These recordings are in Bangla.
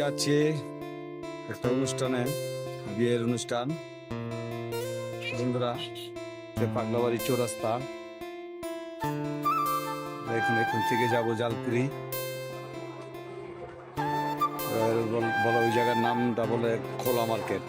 যাচ্ছি একটা অনুষ্ঠানে, বিয়ের অনুষ্ঠান। বন্ধুরা পাগলা পাগলাবাড়ি চৌরাস্তা। এখন এখান থেকে যাব জালপুরি বলা ওই জায়গার নামটা বলে খোলা মার্কেট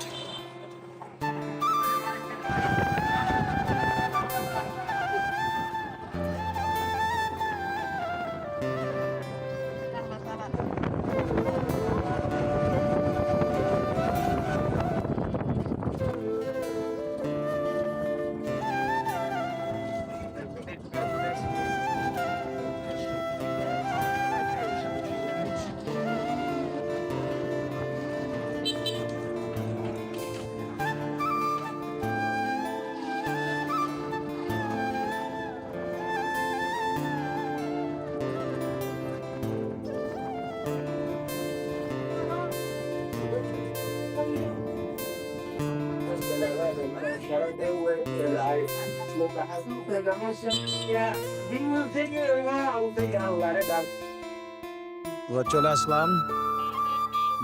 চলে আসলাম।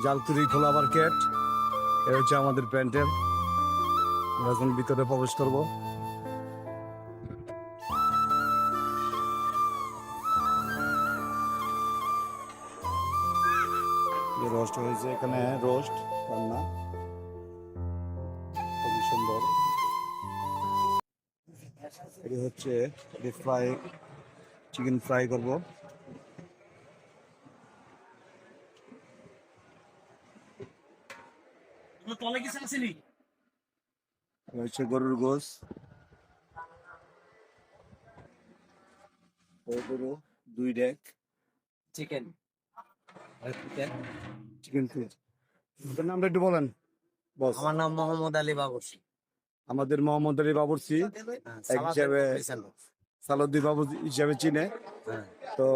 জালকুড়ি খোলা মার্কেট। এ হচ্ছে আমাদের প্যান্টের আমরা এখন ভিতরে প্রবেশ করব। রোস্ট হয়েছে এখানে, রোস্ট, রান্না। এটি হচ্ছে ফ্রাই চিকেন ফ্রাই করব। হচ্ছে গরুর গোস গরু দুই ডেক। চিকেন চিকেন আপনার নামটা একটু বলেন বস আমার নাম মোহাম্মদ আলী বাবুর্চি। আমাদের মোহাম্মদ আলী বাবুরসি এক হিসাবে সালদ্দি বাবু হিসাবে চিনে। তো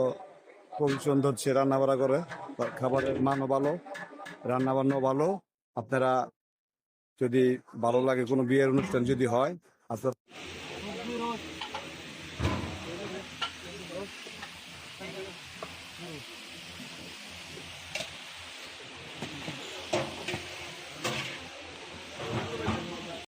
খুব সুন্দর সে রান্না বাড়া করে। খাবারের মানও ভালো রান্না বান্নাও ভালো। আপনারা যদি ভালো লাগে কোনো বিয়ের অনুষ্ঠান যদি হয় আপনার